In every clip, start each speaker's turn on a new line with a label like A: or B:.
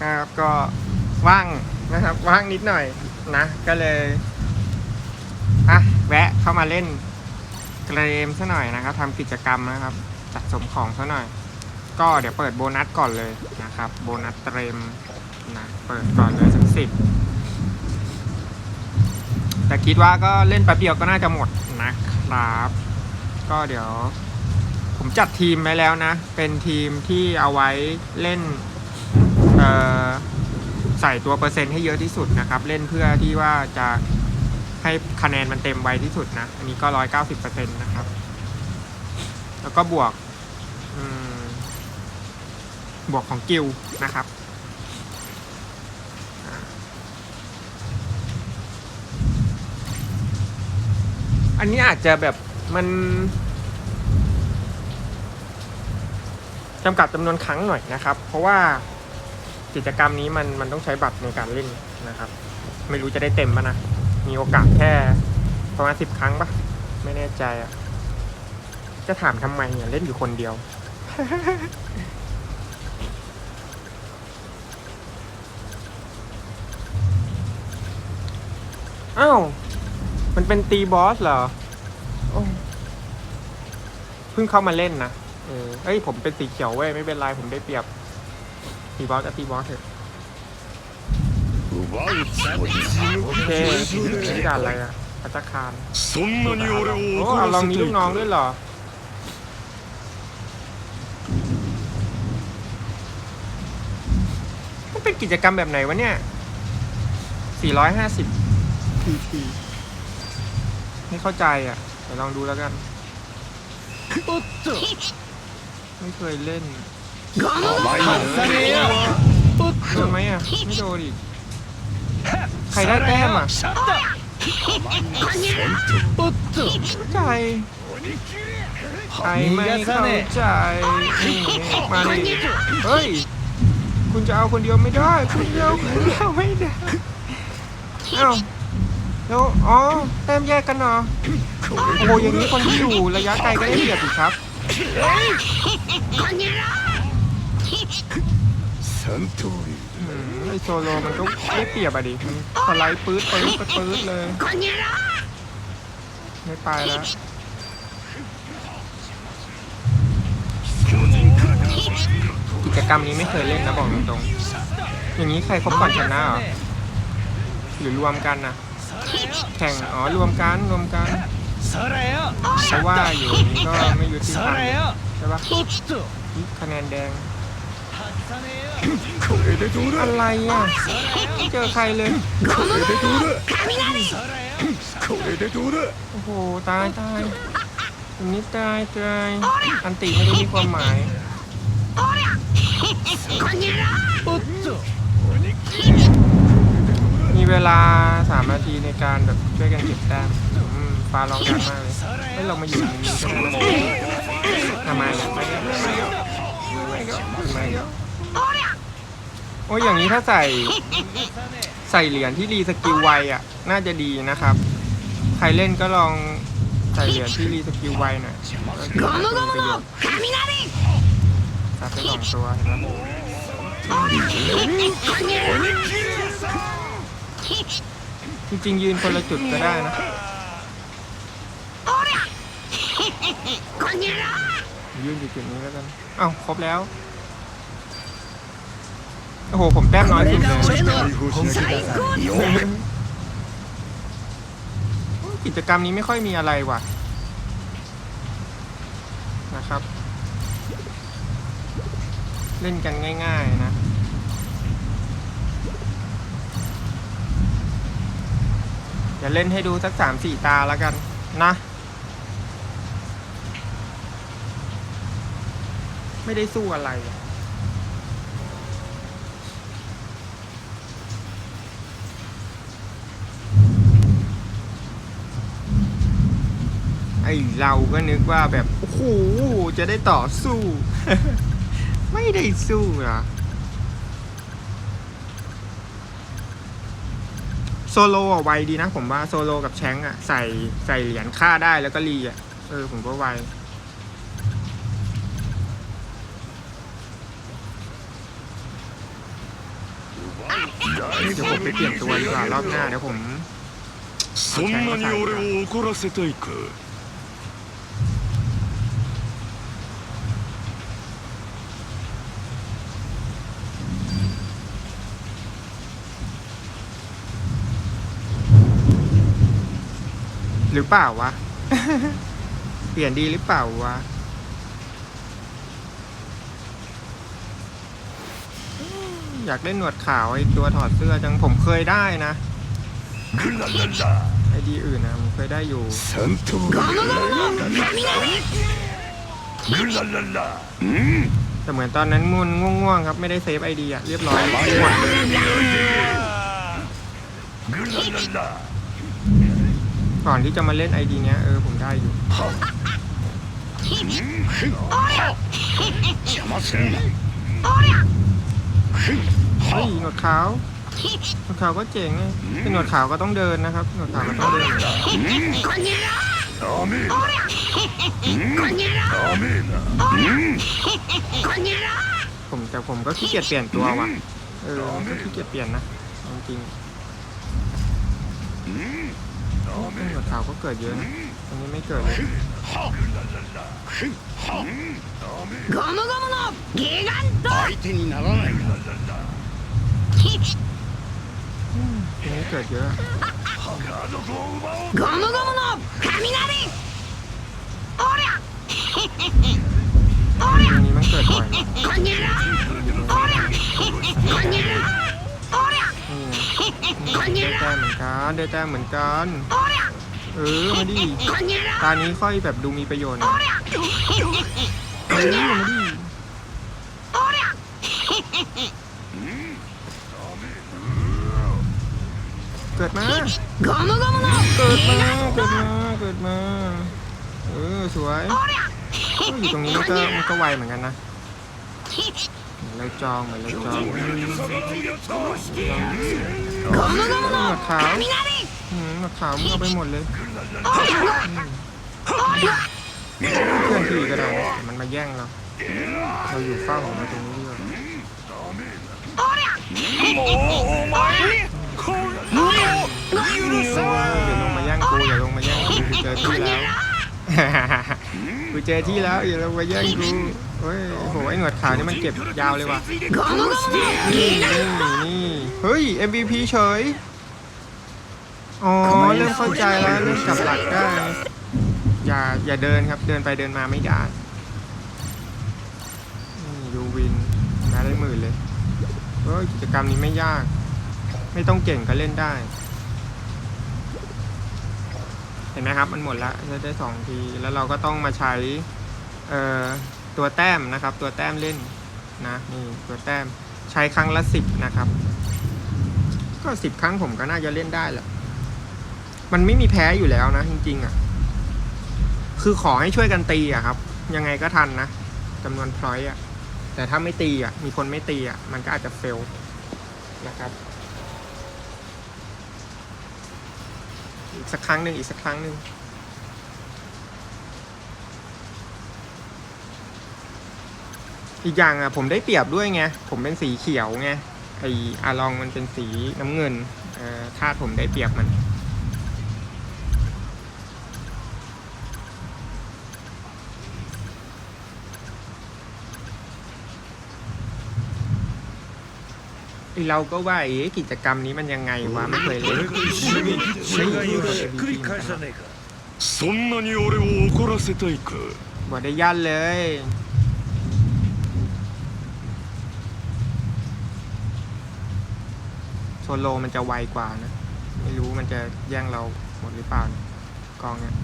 A: ครับก็ว่างนะครับว่างนิดหน่อยนะก็เลยอะแวะเข้ามาเล่นเกมซะหน่อยนะครับทำกิจกรรมนะครับสะสมของซะหน่อย ก็เดี๋ยวเปิดโบนัสก่อนเลยนะครับ โบนัสเตรมนะเปิดก่อนเลยสักสิบแต่คิดว่าก็เล่นแป๊บเดียวก็น่าจะหมดนะครับ ก็เดี๋ยว ผมจัดทีมไว้แล้วนะ เป็นทีมที่เอาไว้เล่น ใส่ตัวเปอร์เซ็นต์ให้เยอะที่สุดนะครับ เล่นเพื่อที่ว่าจะให้คะแนนมันเต็มไวที่สุดนะ อันนี้ก็ร้อยเก้าสิบเปอร์เซ็นต์นะครับ แล้วก็บวกบวกของกิลนะครับอันนี้อาจจะแบบมันจำกัดจำนวนครั้งหน่อยนะครับ เพราะว่า กิจกรรมนี้มันมันต้องใช้บัตรในการเล่นนะครับ ไม่รู้จะได้เต็มปะนะ มีโอกาสแค่ประมาณสิบครั้งปะไม่แน่ใจอะจะถามทำไมเนี่ยเล่นอยู่คนเดียว อ้าว มันเป็นตีบอสเหรอโอ้เพิ่งเข้ามาเล่นนะ เออเอ้ย ผมเป็นสีเขียวเว้ย ไม่เป็นไร ผมได้เปรียบ ตีบอสก็ตีบอสเถอะ
B: 奪うつもり
A: โอเคนี่ด่านอะไรอะพัตตาคาร
B: そんなに俺を
A: โอ้
B: 怒
A: เอา
B: ら
A: ลอง
B: せ
A: มี
B: て
A: ลู
B: い
A: กน้อง
B: た
A: ด้วยเหรอ มันเป็นกิจกรรมแบบไหนวะเนี่ย 450 PT ไม่เข้าใจอ่ะเดี๋ยวลองดูแล้วกัน
C: おっと
A: ไม่เคยเล่น
B: ร้
C: อยหนึ่งปึ๊
A: บดนไหมอะไม่โดนอีกใครได้แต้มอะ
C: ปึ๊บ
A: ใจใครไม่เข้าใจนี่มาดิเฮ้ย คุณจะเอาคนเดียวไม่ได้ คุณจะเอาคนเดียวไม่ได้เอ้าแล้วอ๋อแต้มแยกกันเนาะโอ้โหอย่างนี้คนที่อยู่ระยะไกลก็ได้เปรียบอีกครับ
B: 三通り
A: อืมไอโซโลมันก็ได้เปรียบอะดิ มันสไลด์ปื๊ดปื๊ดปื๊ดปื๊ดเลย ไม่ไปแล้ว กิจกรรมนี้ไม่เคยเล่นนะบอกตรงๆ อย่างนี้ใครครบก่อนชนะเหรอ หรือรวมกันนะแข่ง อ๋อ รวมกัน รวมกัน
C: それよ
A: เพราะว่าอยู่อย่างนี้ก็ไม่ยุติธร
C: そ
A: รม
C: れよ
A: ใช่ปะ
C: おっと
A: อุ๊ยคะแนนแดง อะไรอะไม่เจอใครเลย โอ้โห ตายตายอันนี้ตายตายอันติไม่ได้มีความหมายมีเวลาสามนาทีในการแบบช่วยกันเก็บแต้มอืมฟ้าร้องดังมากเลยไม่ลงมาอยู่ตรงนี้ดทำไมล่ะไม่ก็ไม โอ้ยอย่างนี้ถ้าใส่ใส่เหรียญที่รีสกิลไวอะ น่าจะดีนะครับ ใครเล่นก็ลองใส่เหรียญที่รีสกิลไวหน่อยก็จะมีประโยชน์ซัดไปสองตัวเห็นไหมจริงๆยืนคนละจุดก็ได้นะยืนอยู่จุดนี้แล้วกัน เอ้าครบแล้ว โอ้โห ผมแต้มน้อยสุดเลย
B: โอ้ย
A: กิจกรรมนี้ไม่ค่อยมีอะไรว่ะ นะครับ เล่นกันง่าย ๆ นะอย่าเล่นให้ดูสักสามสี่ตาแล้วกันนะ ไม่ได้สู้อะไรอะ ไอเราก็นึกว่าแบบ โอ้โห จะได้ต่อสู้ ไม่ได้สู้เหรอ โซโลอ่ะไวดีนะ ผมว่าโซโลกับแชงก์อ่ะ ใส่ใส่เหรียญค่าได้แล้วก็รีอ่ะ เออ ผมว่าไว เดี๋ยวผมไปเปลี่ยนตัวดีกว่ารอบหน้าเดี๋ยวผม
B: そんなに俺を怒らせたいか
A: หรือเปล่าวะ เปลี่ยนดีหรือเปล่าวะอยากเล่นหนวดขาวไอตัวถอดเสื้อจังผมเคยได้นะไอดีอื่นนะผมเคยได้อยู่แต่เหมือนตอนนั้นมุนง่วงๆครับไม่ได้เซฟไอเดียเรียบร้อยหมด ก่อนที่จะมาเล่นไอดีเนี้ยเออผมได้อยู่เฮ้ยหนวดขาวหนวดขาวก็เจ๋งไงเป็นหนวดขาวก็ต้องเดินนะครับหนวดขาวก็ต้องเดินผมแต่ผมก็ขี้เกียจเปลี่ยนตัวว่ะเออก็ขี้เกียจเปลี่ยนนะจริง ๆหนวดขาวก็เกิดเยอะนะอันนี้ไม่เกิดเลย
D: ゴムゴムのギガント
B: 相手にならないか
A: อันนี้เกิดเยอะ
B: 家族を奪おう
D: ゴムゴムの雷おりゃ
A: อันนี้มันเกิดบ่อยนะ
D: こんにゃら
A: ได้แต้เหมือนกัน เออมาดิตานี้ค่อยแบบดูมีประโยชน์หน่อยเออมาเกิดมา เกิดมา เกิดมา เกิดมา เออ สวย อยู่ตรงนี้มัก็มันก็ไวเหมือนกันนะ เมืเราจองเมืเราจองหนวดขาวหืมวขาวมึงเอาไปหมดเลยเครื่องที่ก็ได้มันมาแย่งเราเราอยู่เฝ้าของมันตรงนี้เลยอย่าลงมาแย่งกูอย่าลงมาแย่งกูเจอที่แล้ว กูเจอที่แล้วอย่าลงมาแย่งกูโอ้ยโอ้โหไอ้หนวดขาวนี่มันเก็บยาวเลยว่ะนี่นี่นี่เฮ้ย MVP เฉยอ๋อเริ่มเข้าใจแล้วเริ่มกลับหลักได้อย่าอย่าเดินครับเดินไปเดินมาไม่ได้ยูวินนะได้หมื่นเลยเฮ้ยกิจกรรมนี้ไม่ยาก ไม่ต้องเก่งก็เล่นได้ เห็นไหมครับ มันหมดแล้วใช้ได้สองที แล้วเราก็ต้องมาใช้ตัวแต้มนะครับ ตัวแต้มเล่นนะนี่ตัวแต้มใช้ครั้งละสิบนะครับ ก็สิบครั้งผมก็น่าจะเล่นได้แหละมันไม่มีแพ้อยู่แล้วนะจริงๆอะ คือขอให้ช่วยกันตีอะครับ ยังไงก็ทันนะจำนวนพลอยอะแต่ถ้าไม่ตีอะมีคนไม่ตีอะ มันก็อาจจะเฟลนะครับ อีกสักครั้งหนึ่งอีกสักครั้งหนึ่งอีกอย่างอะผมได้เปรียบด้วยไงผมเป็นสีเขียวไงไออาลองมันเป็นสีน้ำเงินเอ่อคาดผมได้เปรียบมัน ไอเราก็ว่าเอ๊ะกิจกรรมนี้มันยังไงวะ ไม่เคยเล่น
B: 俺が一緒に戦いをひっくり返さねえかそんなに俺を怒らせたいか
A: บอได้ยันเลย โซโลมันจะไวกว่านะ ไม่รู้มันจะแย่งเราหมดหรือเปล่านะกองเนี่ย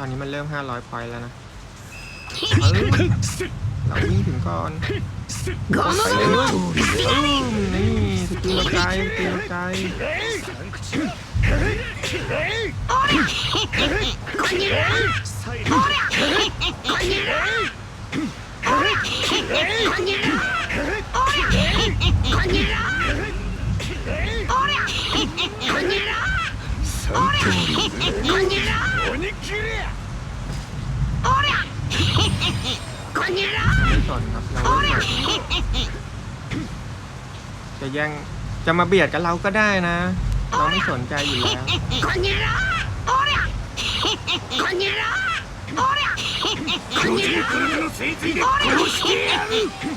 A: อนนี้มันเริ่ม 500พอยแล้วนะเราวิ่งถึงก่อนไปเลยนี่สกิลไกลสกิลไกล
D: ค
A: ไม่สนครับเราไม่อนจะแย่งจะมาเบียดกับเราก็ได้นะ เราไม่สนใจอยู่แล้ว
D: คน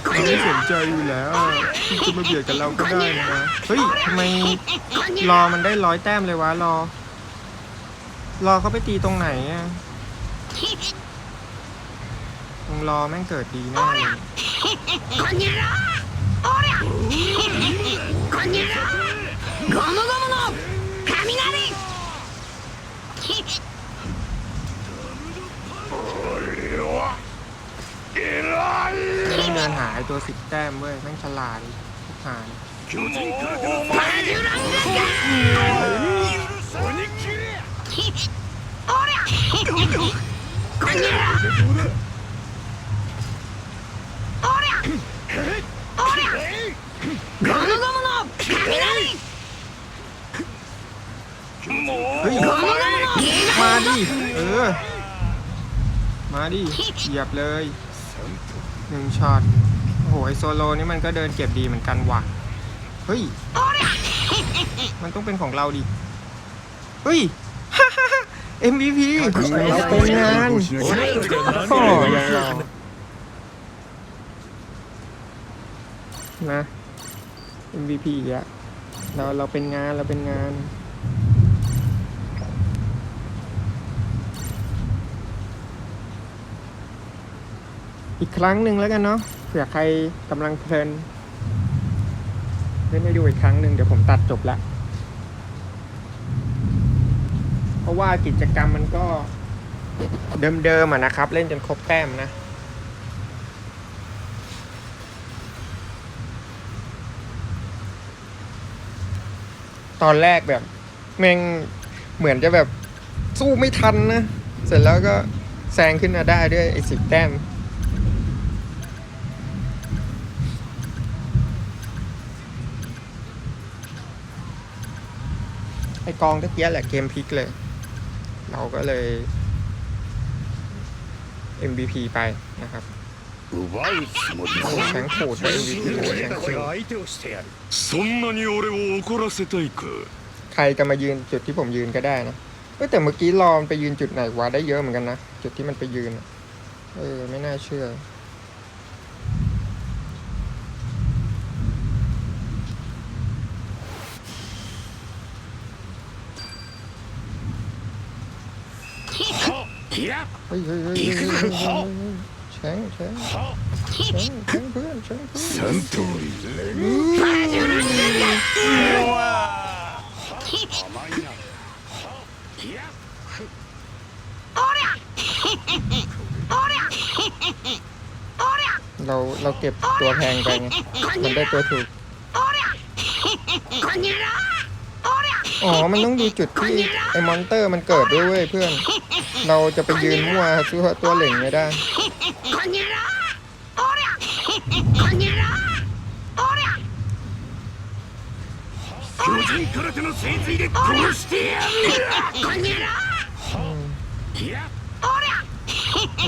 A: เราไม่สนใจอยู่แล้วจะมาเบียดกับเราก็ได้นะ เฮ้ยทำไมรอมันได้ร้อยแต้มเลยวะรอ รอเขาไปตีตรงไหนอะตรงรอแม่งเกิดดีแน่เลยต้องเดินหาไอตัวสิบแต้มเว้ยแม่งฉลาดทุกหา
D: น
A: เฮ้ยมาดิเออ มาดิเหยียบเลยหนึ่งช็อตโอ้โหไอโซโลนี่มันก็เดินเก็บดีเหมือนกันว่ะเฮ้ยมันต้องเป็นของเราดิเฮ้ย MVP เราเป็นงานโอ้ยังรอนะ MVP อีกแล้วเราเราเป็นงานเราเป็นงาน อีกครั้งหนึ่งแล้วกันเนาะเผื่อใครกำลังเพลินเล่นให้ดูอีกครั้งหนึ่งเดี๋ยวผมตัดจบละเพ ราะว่ากิจกรรมมันก็เดิมๆอะนะครับ เล่นจนครบแต้มนะตอนแรกแบบ แม่งเหมือนจะแบบสู้ไม่ทันนะ เสร็จแล้วก็แซงขึ้นมาได้ด้วยไอ้สิบแต้ม ไอ้กองตะเกียแหละเกมพลิกเลย เราก็เลย MVP ไปนะครับ
B: 奪うつもり
A: โอ้แชงขูดไป MVP โอ้แชงขูด
C: 相手をしてやる
B: そんなに俺を怒らせたいか
A: ใครจะมายืนจุดที่ผมยืนก็ได้นะเอ้ยแต่เมื่อกี้รอมันไปยืนจุดไหนวะได้เยอะเหมือนกันนะ จุดที่มันไปยืนอะเออ ไม่น่าเชื่อ
B: いや
A: เฮ้ยเฮ้ยเฮ้ยเฮ้ยเฮ้ยเฮ้ยเฮ้ยแชงแชงแชงแชงเพื่อนแชงเพื่อน
B: 三通り
D: マジュランガおりゃおりゃおりゃ
A: เราเราเก็บตัวแพงไปไง มันได้ตัวถูก
D: おりゃこんにゃろおりゃ
A: อ๋อ มันต้องดูจุดที่ไอมอนเตอร์มันเกิดด้วยเว้ยเพื่อน เราจะไปยืนมั่วซื้อตัวเหล่งไม่ได้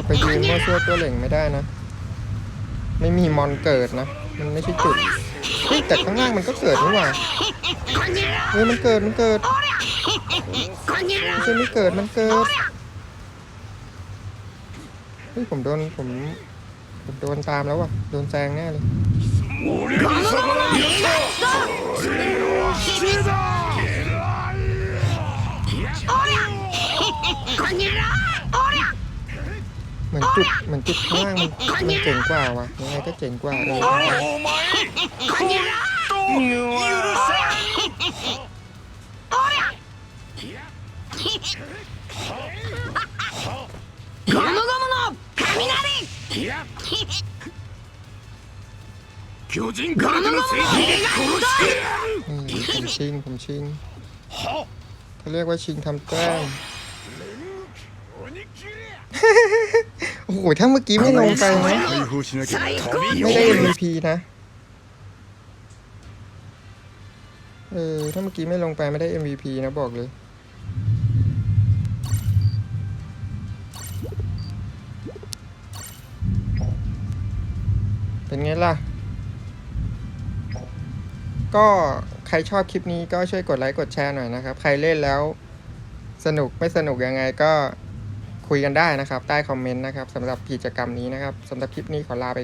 A: ไปยืนมั่วซั่วตัวเหล่งไม่ได้นะ ไม่มีมอนเกิดนะ มันไม่ใช่จุด เฮ้แต่ข้างล่างมันก็เกิดนี่หว่าเฮ้ยมันเกิดมันเกิดไม่ใช่ไม่เกิดมันเกิดเฮ้ยผมโดนผมผมโดนตามแล้วว่ะโดนแซงแน่เลยเหมือนจุดเหมือนจุดข้างมันเจ๋งกว่าว่ะยังไงก็เจ๋งกว่าเล
D: ย ゴムゴムの雷
B: いや巨人空手の聖水で殺してやる
A: นี่ผมชิงผมชิงเขาเรียกว่าชิงทำแต้ม
B: 鬼切れ
A: โอ้โหถ้าเมื่อกี้ไม่ลงไปนะ
B: 解放しなきゃ旅
A: ไม่ได้ MVP นะ เออ ถ้าเมื่อกี้ไม่ลงไปไม่ได้ MVP นะบอกเลย เป็นไงล่ะ ก็ใครชอบคลิปนี้ก็ช่วยกดไลค์กดแชร์หน่อยนะครับ ใครเล่นแล้วสนุกไม่สนุกยังไงก็คุยกันได้นะครับ ใต้คอมเมนต์นะครับสำหรับกิจกรรมนี้นะครับสำหรับคลิปนี้ขอลาไป